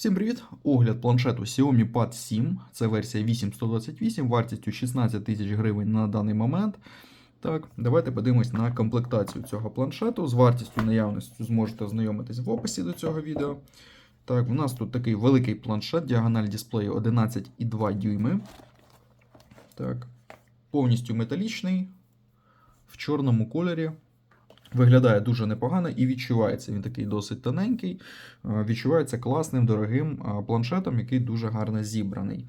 Всім привіт! Огляд планшету Xiaomi Pad 7. Це версія 8128, вартістю 16 тисяч гривень на даний момент. Так, давайте подивимось на комплектацію цього планшету. З вартістю наявністю зможете ознайомитись в описі до цього відео. Так, у нас тут такий великий планшет, діагональ дисплею 11,2 дюйми. Так, повністю металічний, в чорному кольорі. Виглядає дуже непогано і відчувається. Він такий досить тоненький. е, Відчувається класним, дорогим е, планшетом, який дуже гарно зібраний.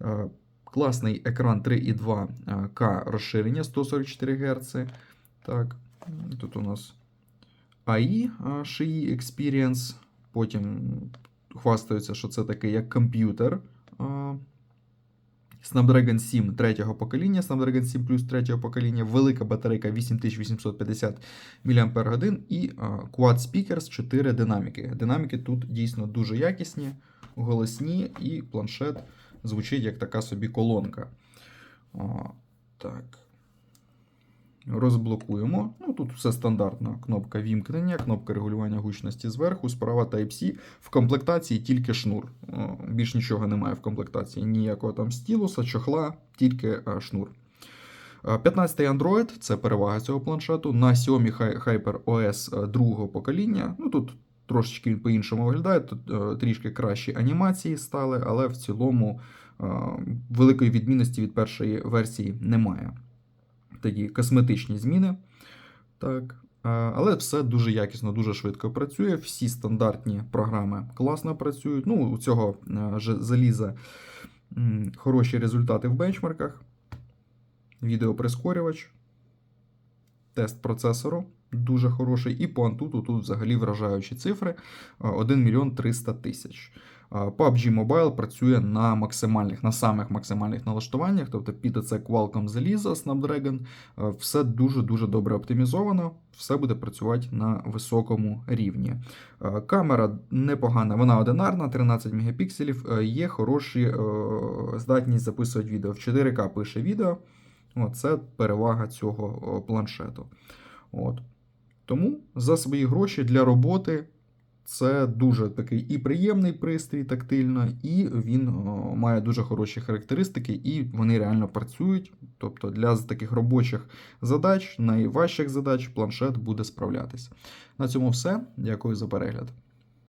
Е, Класний екран 3,2 К розширення 144 Гц. Так, тут у нас AI е, Experience. Потім хвастаються, що це такий як комп'ютер. Snapdragon 7 третього покоління, Snapdragon 7 Plus третього покоління, велика батарейка 8850 мАч і Quad Speakers 4 динаміки. Динаміки тут дійсно дуже якісні, голосні, і планшет звучить як така собі колонка. А, так. Розблокуємо. Ну, тут все стандартно. Кнопка вімкнення, кнопка регулювання гучності зверху, справа Type-C. В комплектації тільки шнур. Більш нічого немає в комплектації. Ніякого там стілуса, чохла, тільки шнур. 15-й Android це перевага цього планшету. На Xiaomi Hy- Hyper OS другого покоління. Ну тут трошечки по-іншому виглядає, тут е, трішки кращі анімації стали, але в цілому е, великої відмінності від першої версії немає. Такі косметичні зміни. Так. Е, Але все дуже якісно, дуже швидко працює. Всі стандартні програми класно працюють. Ну, у цього е, заліза хороші результати в бенчмарках. Відеоприскорювач, тест процесору дуже хороший. І по Antutu тут взагалі вражаючі цифри: е, 1 мільйон 300 тисяч. PUBG Mobile працює на максимальних, на самих максимальних налаштуваннях, тобто під це Qualcomm залізо Snapdragon. Е, Все дуже-дуже добре оптимізовано, все буде працювати на високому рівні. Е, Камера непогана, вона одинарна, 13 мегапікселів, е, є хороші здатність записувати відео. В 4К пише відео. Це перевага цього планшету. От. Тому за свої гроші для роботи це дуже такий і приємний пристрій тактильно, і він о, має дуже хороші характеристики, і вони реально працюють. Тобто для таких робочих задач, найважчих задач, планшет буде справлятись. На цьому все. Дякую за перегляд.